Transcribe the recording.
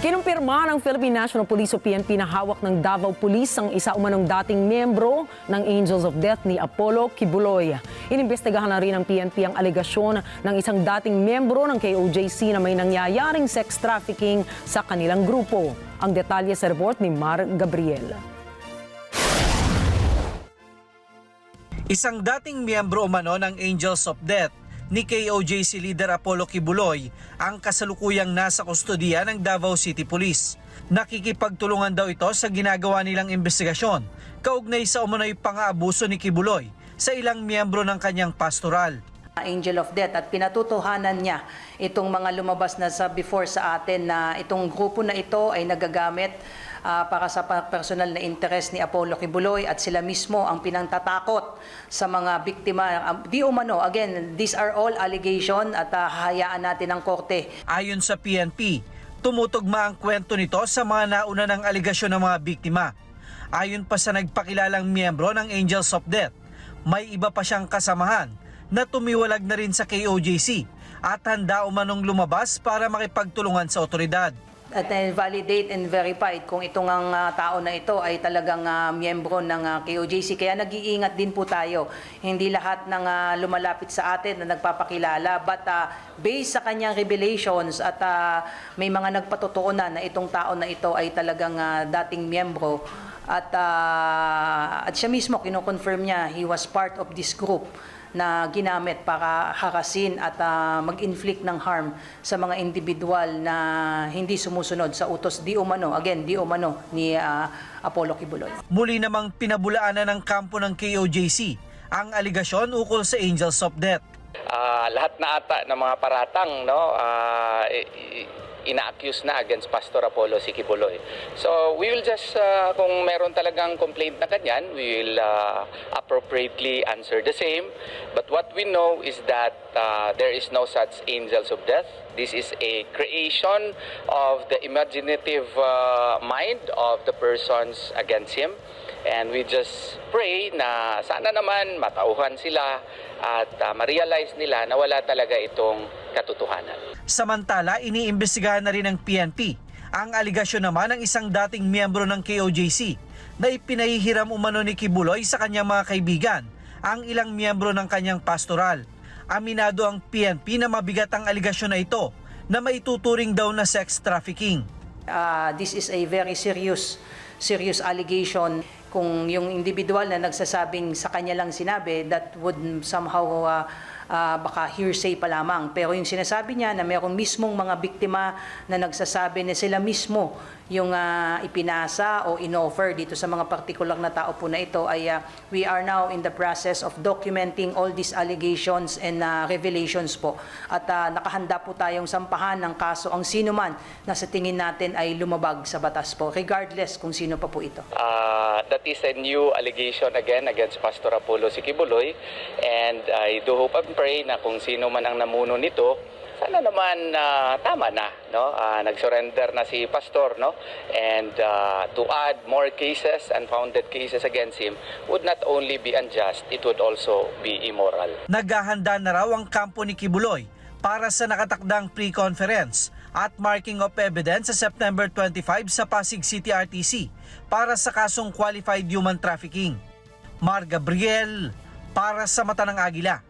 Kinumpirma ng Philippine National Police o PNP na hawak ng Davao Police ang isa umanong dating miyembro ng Angels of Death ni Apollo Kibuloy. Inimbestigahan na rin ng PNP ang alegasyon ng isang dating miyembro ng KOJC na may nangyayaring sex trafficking sa kanilang grupo. Ang detalye sa report ni Mar Gabriel. Isang dating miyembro umano ng Angels of Death ni KOJC leader Apollo Kibuloy ang kasalukuyang nasa kustodiya ng Davao City Police. Nakikipagtulungan daw ito sa ginagawa nilang investigasyon kaugnay sa umano'y pang-aabuso ni Kibuloy sa ilang miyembro ng kanyang pastoral. Angel of Death at pinatutuhanan niya itong mga lumabas na sa before sa atin na itong grupo na ito ay nagagamit ah, para sa personal na interest ni Apollo Kibuloy at sila mismo ang pinangtatakot sa mga biktima. Ah, Di umano, again, these are all allegation at ah, hahayaan natin ng korte Ayon sa PNP, tumutugma ang kwento nito sa mga nauna ng aligasyon ng mga biktima. Ayon pa sa nagpakilalang miyembro ng Angels of Death, may iba pa siyang kasamahan na tumiwalag na rin sa KOJC at handa umanong lumabas para makipagtulungan sa otoridad. At uh, validate and verified kung itong ang ah, tao na ito ay talagang ah, miyembro ng ah, KOJC. Kaya nag-iingat din po tayo. Hindi lahat ng ah, lumalapit sa atin na nagpapakilala but ah, based sa kanyang revelations at ah, may mga nagpatotoo na na itong tao na ito ay talagang ah, dating miyembro at ah, at siya mismo kino-confirm niya he was part of this group na ginamit para harasin at ah, mag-inflict ng harm sa mga individual na hindi sumusunod sa utos di umano, again, di umano ni ah, Apollo Kibuloy. Muli namang pinabulaanan ng kampo ng KOJC ang aligasyon ukol sa Angels of Death. Ah, lahat na ata ng mga paratang no i- ina-accuse na against Pastor Apollo Sikibuloy. So we will just ah, kung meron talagang complaint na ganyan, we will ah, appropriately answer the same. But what we know is that ah, there is no such angels of death. This is a creation of the imaginative ah, mind of the persons against him. And we just pray na sana naman matauhan sila at uh, ma-realize nila na wala talaga itong katotohanan. Samantala, iniimbestigahan na rin ng PNP ang aligasyon naman ng isang dating miyembro ng KOJC na ipinahihiram umano ni Kibuloy sa kanyang mga kaibigan ang ilang miyembro ng kanyang pastoral. Aminado ang PNP na mabigat ang aligasyon na ito na maituturing daw na sex trafficking. Ah, this is a very serious serious allegation kung yung individual na nagsasabing sa kanya lang sinabi that would somehow ah, ah, baka hearsay pa lamang. Pero yung sinasabi niya na mayroong mismong mga biktima na nagsasabi na sila mismo yung ah, ipinasa o inoffer dito sa mga partikular na tao po na ito ay ah, we are now in the process of documenting all these allegations and ah, revelations po. At ah, nakahanda po tayong sampahan ng kaso. Ang sino man na sa tingin natin ay lumabag sa batas po. Regardless kung sino pa po ito. Uh, that is a new allegation again against Pastor Apollo Sikibuloy. And I do hope and pray na kung sino man ang namuno nito sana naman ah, tama na no Ah, nag-surrender na si pastor no and ah, to add more cases unfounded cases against him would not only be unjust it would also be immoral Naghahanda na raw ang kampo ni Kibuloy para sa nakatakdang pre-conference at marking of evidence sa September 25 sa Pasig City RTC para sa kasong qualified human trafficking. Mar Gabriel para sa Mata ng Agila.